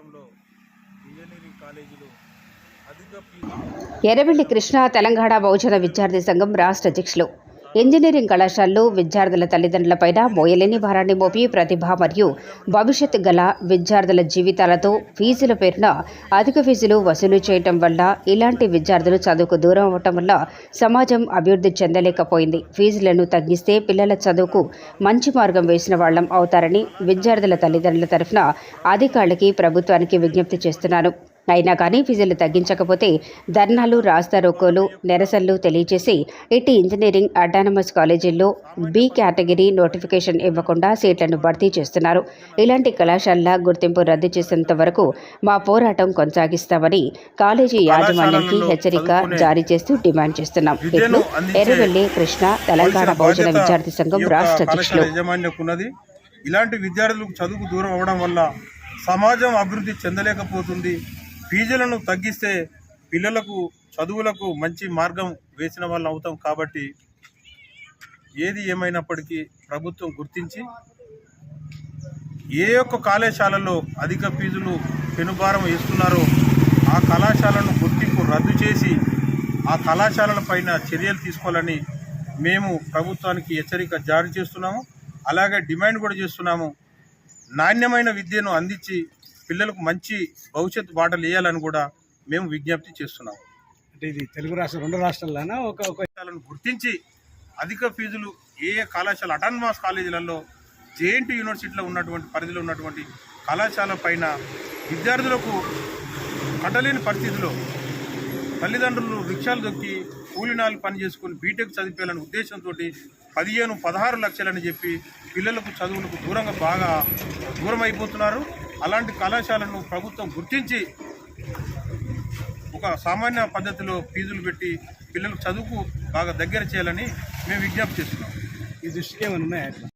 రాష్ట్రంలో ఇంజనీరింగ్ కాలేజీలు అధిక ఫీజు కృష్ణ తెలంగాణ బహుజన విద్యార్థి సంఘం రాష్ట్ర అధ్యక్షులు. ఇంజనీరింగ్ కళాశాలలో విద్యార్థుల తల్లిదండ్రులపైన మోయలేని భారాన్ని మోపి ప్రతిభ మరియు భవిష్యత్తు గల విద్యార్థుల జీవితాలతో ఫీజుల పేరున అధిక ఫీజులు వసూలు చేయటం వల్ల ఇలాంటి విద్యార్థులు చదువుకు దూరం అవ్వటం వల్ల సమాజం అభివృద్ధి చెందలేకపోయింది. ఫీజులను తగ్గిస్తే పిల్లల చదువుకు మంచి మార్గం వేసిన వాళ్ళం అవుతారని విద్యార్థుల తల్లిదండ్రుల తరఫున అధికారులకి ప్రభుత్వానికి విజ్ఞప్తి చేస్తున్నాను అయినా కానీ ఫీజులు తగ్గించకపోతే ధర్నాలు రాస్తా రోకోలు నిరసనలు తెలియజేసి ఇటు ఇంజనీరింగ్ అటానమస్ కాలేజీల్లో బి కేటగిరీ నోటిఫికేషన్ ఇవ్వకుండా సీట్లను భర్తీ చేస్తున్నారు. ఇలాంటి కళాశాలల గుర్తింపు రద్దు చేసేంత వరకు మా పోరాటం కొనసాగిస్తామని కాలేజీ యాజమాన్యానికి హెచ్చరిక జారీ చేస్తూ డిమాండ్ చేస్తున్నాం. ఇట్లు ఎర్రవెల్లి కృష్ణ తెలంగాణ బహుజన విద్యార్థి సంఘం రాష్ట్ర అధ్యక్షులు. ఇలాంటి విద్యార్థులకు చదువుకు దూరం అవ్వడం వల్ల సమాజం అభివృద్ధి చెందలేకపోతుంది. ఫీజులను తగ్గిస్తే పిల్లలకు చదువులకు మంచి మార్గం వేసిన వాళ్ళు అవుతాం కాబట్టి ఏది ఏమైనప్పటికీ ప్రభుత్వం గుర్తించి ఏ ఒక్క కళాశాలలో అధిక ఫీజులు పెనుభారం వేస్తున్నారో ఆ కళాశాలను గుర్తింపు రద్దు చేసి ఆ కళాశాలల పైన చర్యలు తీసుకోవాలని మేము ప్రభుత్వానికి హెచ్చరిక జారీ చేస్తున్నాము. అలాగే డిమాండ్ కూడా చేస్తున్నాము. నాణ్యమైన విద్యను అందించి పిల్లలకు మంచి భవిష్యత్తు బాటలు వేయాలని కూడా మేము విజ్ఞప్తి చేస్తున్నాము అంటే ఇది తెలుగు రాష్ట్రం రెండు రాష్ట్రాల్లోనా? ఒక గుర్తించి అధిక ఫీజులు ఏ ఏ కళాశాల అటానమాస్ కాలేజీలలో జేఎన్టీ యూనివర్సిటీలో ఉన్నటువంటి పరిధిలో ఉన్నటువంటి కళాశాల పైన విద్యార్థులకు కట్టలేని పరిస్థితిలో తల్లిదండ్రులు రిక్షాలు దొక్కి కూలినాలు పని చేసుకొని బీటెక్ చదివేయాలనే ఉద్దేశంతో పదిహేను పదహారు లక్షలని చెప్పి పిల్లలకు చదువులకు దూరంగా బాగా దూరం అయిపోతున్నారు అలాంటి కళాశాలను ప్రభుత్వం గుర్తించి ఒక సామాన్య పద్ధతిలో ఫీజులు పెట్టి పిల్లలకు చదువుకు బాగా దగ్గర చేయాలని మేము విజ్ఞప్తి చేస్తున్నాం. ఈ దృష్టికి ఏమైనా ఉన్నాయా?